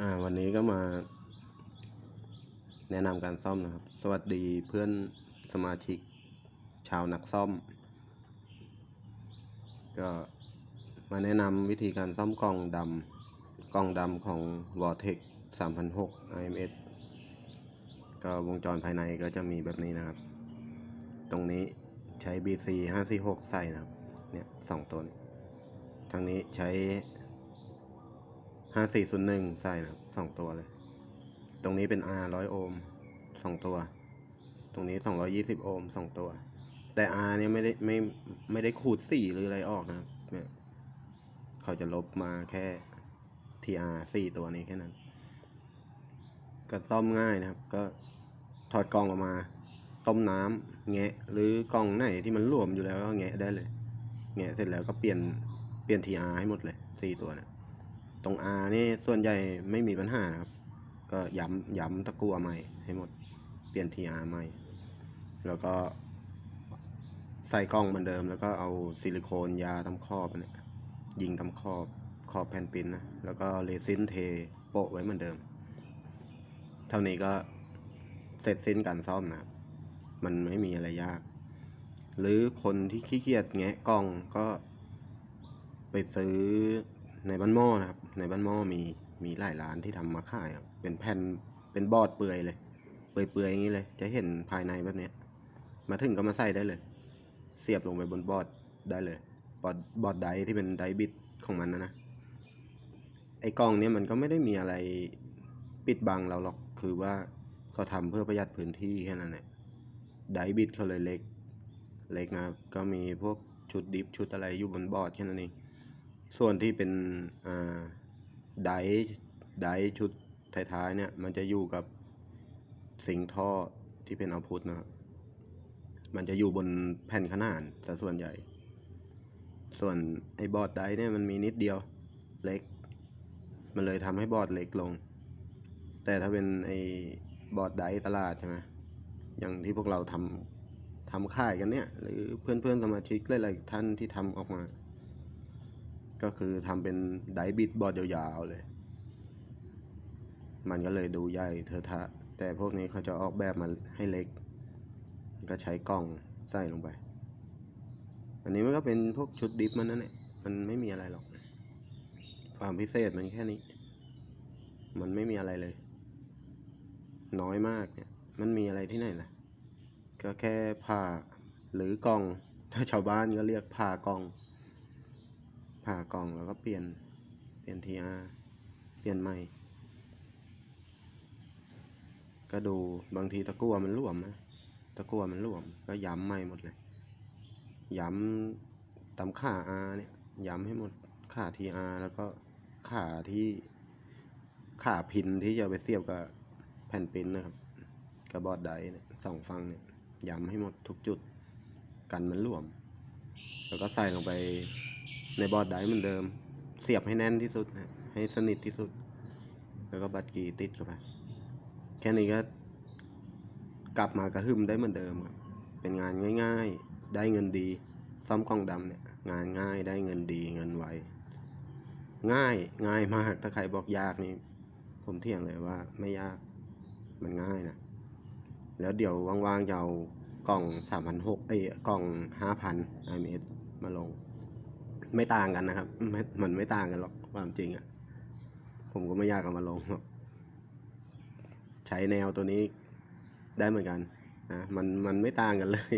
อ่าวันนี้ก็มา แนะนำการซ่อมนะครับ สวัสดีเพื่อนสมาชิกชาวนักซ่อม ก็มาแนะนำวิธีการซ่อมกล่องดำกล่องดำของ Vortex 3006 IMS ก็วงจรภายในก็จะมีแบบนี้นะครับ ตรงนี้ใช้ BC 546ใส่นะครับ เนี่ยสองตัวนี้ทางนี้ใช้ ห้าสี่ศูนย์หนึ่งใส่นะครับสองตัวเลย ตรงนี้เป็น R ร้อยโอห์มสองตัว ตรงนี้สองร้อยี่สิบโอห์มสองตัว แต่ R เนี่ยไม่ได้ไม่ไม่ได้ขูดสี่หรืออะไรออกนะครับ เนี่ย เขาจะลบมาแค่ TR สี่ตัวนี้แค่นั้น ก็ซ่อมง่ายนะครับ ก็ถอดกล่องออกมา ต้มน้ำแงะ หรือกล่องไหนที่มันรวมอยู่แล้วก็แงะได้เลย แงะเสร็จแล้วก็เปลี่ยนเปลี่ยน TR ให้หมดเลยสี่ตัวเนะ ตรง R นี่ส่วนใหญ่ไม่มีปัญหานะครับ ก็ย้ำย้ำตะกั่วใหม่ให้หมด เปลี่ยน TR ใหม่ แล้วก็ใส่กล้องเหมือนเดิม แล้วก็เอาซิลิโคนยาทำครอบเนี่ยยิงทำครอบครอบแผ่นปิ้นนะ แล้วก็เรซินเทโปะไว้เหมือนเดิม เท่านี้ก็เสร็จสิ้นการซ่อมนะครับ มันไม่มีอะไรยาก หรือคนที่ขี้เกียจแงะกล้องก็ไปซื้อ ในบ้านหม้อนะครับ ในบ้านหม้อมีมีหลายร้านที่ทำมาขายครับเป็นแผ่นเป็นบอดเปลือยเลยเปลือยๆอย่างนี้เลย จะเห็นภายในแบบนี้มาถึงก็มาใส่ได้เลย เสียบลงไปบนบอดได้เลย บอดบอดไดที่เป็นไดบิดของมันนะนะไอ้กล้องเนี้ยมันก็ไม่ได้มีอะไรปิดบังเราหรอกคือว่าเขาทำเพื่อประหยัดพื้นที่แค่นั้นแหละไดบิดเขาเลยเล็ก เล็กนะครับก็มีพวกชุดดิฟชุดอะไรอยู่บนบอร์ดแค่นั้นเอง ส่วนที่เป็นอ่าไดไดชุดท้ายๆเนี่ย มันจะอยู่กับสิงท่อที่เป็นเอาพุทนะครับ มันจะอยู่บนแผ่นขนานแต่ส่วนใหญ่ ส่วนไอ้บอร์ดไดเนี่ยมันมีนิดเดียวเล็ก มันเลยทำให้บอร์ดเล็กลง แต่ถ้าเป็นไอ้บอร์ดไดตลาดใช่ไหมอย่างที่พวกเราทำทำค่ายกันเนี่ย หรือเพื่อนๆสมาชิกหลายๆท่านที่ทำออกมา ก็คือทำเป็นไดบิดบอร์ดยาวๆเลย มันก็เลยดูใหญ่เทอะทะ แต่พวกนี้เขาจะออกแบบมาให้เล็ก ก็ใช้กล่องใส่ลงไป อันนี้มันก็เป็นพวกชุดดิฟมันนั่นแหละมันไม่มีอะไรหรอก ความพิเศษมันแค่นี้ มันไม่มีอะไรเลย น้อยมากเนี่ย มันมีอะไรที่ไหนล่ะ ก็แค่ผ่าหรือกล่อง ถ้าชาวบ้านก็เรียกผ่ากล่อง ผ่ากล่องแล้วก็เปลี่ยน เปลี่ยนทีอาเปลี่ยนใหม่ ก็ดูบางทีตะกั่วมันร่วมนะ ตะกั่วมันร่วม ก็ย้ำใหม่หมดเลย ย้ำตามขาอาเนี่ย ย้ำให้หมดขาทีอาแล้วก็ขาที่ขาพินที่จะไปเสียบกับแผ่นปิ้นนะครับกับบอดไดเนี่ยสองฝั่งเนี่ยย้ำให้หมดทุกจุดกันมันร่วม แล้วก็ใส่ลงไป ในบอร์ดไดร์เหมือนเดิม เสียบให้แน่นที่สุดนะให้สนิทที่สุด แล้วก็บัตรกีติดเข้าไปแค่นี้ก็กลับมากระหึ่มได้เหมือนเดิมครับเป็นงานง่ายๆ ได้เงินดีซ่อมกล้องดำเนี่ย งานง่ายได้เงินดีเงินไวง่ายง่ายมากถ้าใครบอกยากนี่ ผมเที่ยงเลยว่าไม่ยากมันง่ายนะ แล้วเดี๋ยวว่างๆจะเอากล่องสามพันหกเอ้ยกล่องห้าพัน IMS มาลง ไม่ต่างกันนะครับม,มันไม่ต่างกันหรอกความจริงอะ่ะ ผมก็ไม่อยากเอามาลงหรอกใช้แนวตัวนี้ได้เหมือนกันนะมันมันไม่ต่างกันเลย